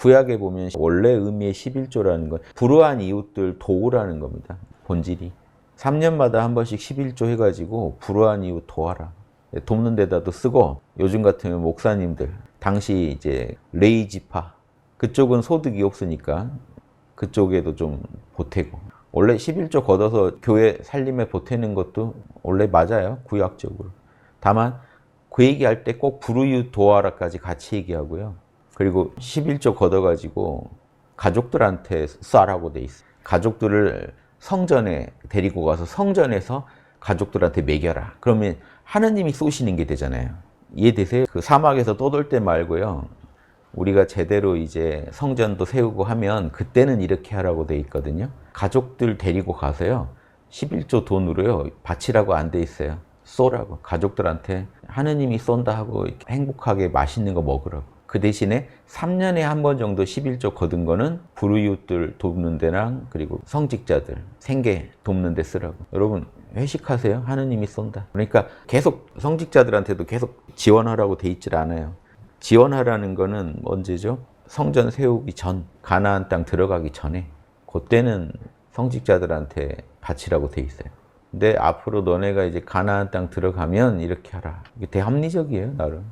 구약에 보면 원래 의미의 11조라는 건 불우한 이웃들 도우라는 겁니다. 본질이. 3년마다 한 번씩 11조 해가지고 불우한 이웃 도와라. 돕는 데다도 쓰고 요즘 같으면 목사님들 당시 이제 레이지파 그쪽은 소득이 없으니까 그쪽에도 좀 보태고 원래 11조 걷어서 교회 살림에 보태는 것도 원래 맞아요 구약적으로 다만 그 얘기할 때 꼭 불우이웃 도와라까지 같이 얘기하고요 그리고 11조 걷어가지고 가족들한테 쏴라고 돼 있어요 가족들을 성전에 데리고 가서 성전에서 가족들한테 먹여라 그러면 하느님이 쏘시는 게 되잖아요 이해되세요? 그 사막에서 떠돌 때 말고요 우리가 제대로 이제 성전도 세우고 하면 그때는 이렇게 하라고 돼 있거든요. 가족들 데리고 가서요. 11조 돈으로요. 바치라고 안 돼 있어요. 쏘라고. 가족들한테 하느님이 쏜다 하고 행복하게 맛있는 거 먹으라고. 그 대신에 3년에 한 번 정도 11조 거둔 거는 불우이웃들 돕는 데랑 그리고 성직자들 생계 돕는 데 쓰라고. 여러분 회식하세요. 하느님이 쏜다. 그러니까 계속 성직자들한테도 계속 지원하라고 돼 있질 않아요. 지원하라는 거는 언제죠? 성전 세우기 전, 가나안 땅 들어가기 전에 그때는 성직자들한테 바치라고 돼 있어요. 근데 앞으로 너네가 이제 가나안 땅 들어가면 이렇게 하라. 이게 대합리적이에요, 나름.